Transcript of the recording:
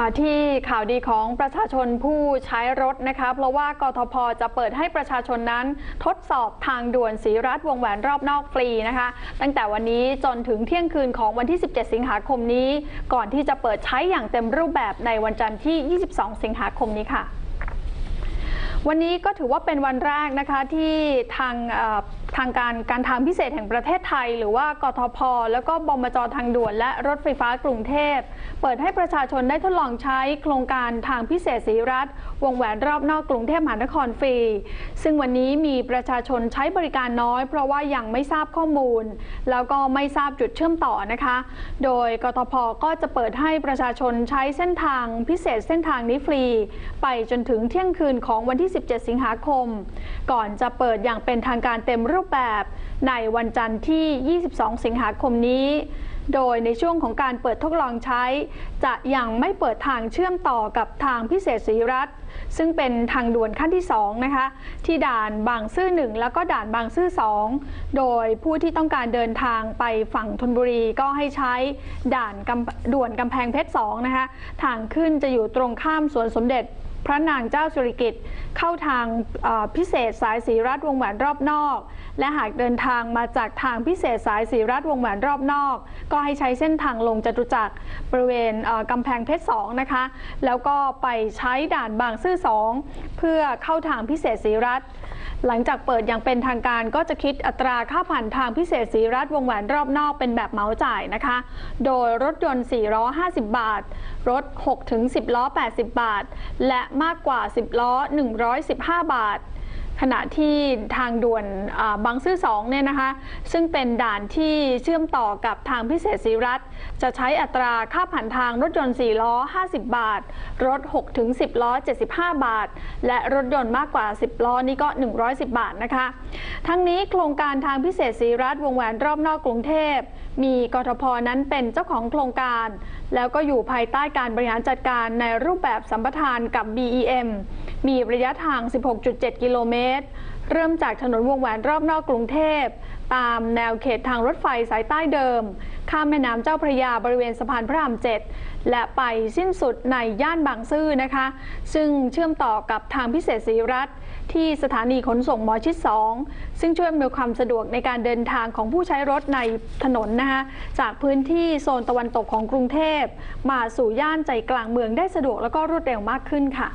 มาที่ข่าวดีของประชาชนผู้ใช้รถนะคะ เพราะว่ากทพจะเปิดให้ประชาชนนั้นทดสอบทางด่วนสีรัฐวงแหวนรอบนอกฟรีนะคะ ตั้งแต่วันนี้จนถึงเที่ยงคืนของวันที่ 17 สิงหาคมนี้ ก่อนที่จะเปิดใช้อย่างเต็มรูปแบบในวันจันทร์ที่ 22 สิงหาคมนี้ค่ะ วันนี้ก็ถือว่าเป็นวันแรกนะคะที่ทางเอ่อ ทางการการทางพิเศษแห่งประเทศไทย หรือว่ากทพ แล้วก็บมจทางด่วนและรถไฟฟ้ากรุงเทพ เปิดให้ประชาชนได้ทดลองใช้โครงการทางพิเศษสีรัฐ วงแหวนรอบนอกกรุงเทพมหานครฟรี ซึ่งวันนี้มีประชาชนใช้บริการน้อย เพราะว่ายังไม่ทราบข้อมูล แล้วก็ไม่ทราบจุดเชื่อมต่อนะคะ โดยกทพก็จะเปิดให้ประชาชนใช้เส้นทางพิเศษเส้นทางนี้ฟรี ไปจนถึงเที่ยงคืนของวันที่ 17 สิงหาคม ก่อนจะเปิดอย่างเป็นทางการเต็มรูปแบบในวันจันทร์ที่ 22 สิงหาคมนี้ โดยในช่วงของการเปิดทดลองใช้ จะยังไม่เปิดทางเชื่อมต่อกับทางพิเศษศรีรัฐ ซึ่งเป็นทางด่วนขั้นที่ 2 นะคะ ที่ด่านบางซื่อ 1 แล้วก็ด่านบางซื่อ 2 โดยผู้ที่ต้องการเดินทางไปฝั่งธนบุรีก็ให้ใช้ด่านด่วนกำแพงเพชร 2 นะคะ ทางขึ้นจะอยู่ตรงข้ามสวนสมเด็จพระนางเจ้าสุริกิติ์เข้าทางพิเศษสายสีรัฐวงแหวนรอบนอก และหากเดินทางางมาจากทางพิเศษสายสีรัฐวงแหวนรอบนอก ก็ให้ใช้เส้นทางลงจตุจักรบริเวณกำแพงเพชร2นะคะ แล้วก็ไปใช้ด่านบางซื่อ2เพื่อเข้าทางพิเศษสีรัฐหลังจากเปิดอย่างเป็นทางการก็จะคิดอัตราค่าผ่านทางพิเศษสีรัฐวงแหวนรอบนอกเป็นแบบเหมาจ่ายนะคะ โดยรถยนต์4ล้อ50 บาท รถ6ถึง10 ล้อ 80 บาท และมากกว่า 10 ล้อ 115 บาท ขณะที่ทางด่วนบางซื่อ2เนี่ยนะคะ ซึ่งเป็นด่านที่เชื่อมต่อกับทางพิเศษศรีรัฐ จะใช้อัตราค่าผ่านทางรถยนต์ 4 ล้อ 50 บาท รถ 6 ถึง 10 ล้อ 75 บาท และรถยนต์มากกว่า 10 ล้อนี่ก็ 110 บาทนะคะ ทั้งนี้โครงการทางพิเศษศรีรัฐวงแหวนรอบนอกกรุงเทพ มีกทพนั้นเป็นเจ้าของโครงการ แล้วก็อยู่ภายใต้การบริหารจัดการในรูปแบบสัมปทานกับ BEM มีระยะทาง 16.7 กิโลเมตร เริ่มจากถนนวงแหวนรอบนอกกรุงเทพ ตามแนวเขตทางรถไฟสายใต้เดิม ข้ามแม่น้ำเจ้าพระยาบริเวณสะพานพระรามเจ็ดและไปสิ้นสุดในย่านบางซื่อนะคะ ซึ่งเชื่อมต่อกับทางพิเศษศรีรัฐที่สถานีขนส่งหมอชิด 2 ซึ่งช่วยอำนวยความสะดวกในการเดินทางของผู้ใช้รถในถนนนะคะจากพื้นที่โซนตะวันตกของกรุงเทพ มาสู่ย่านใจกลางเมืองได้สะดวกแล้วก็รวดเร็วมากขึ้นค่ะ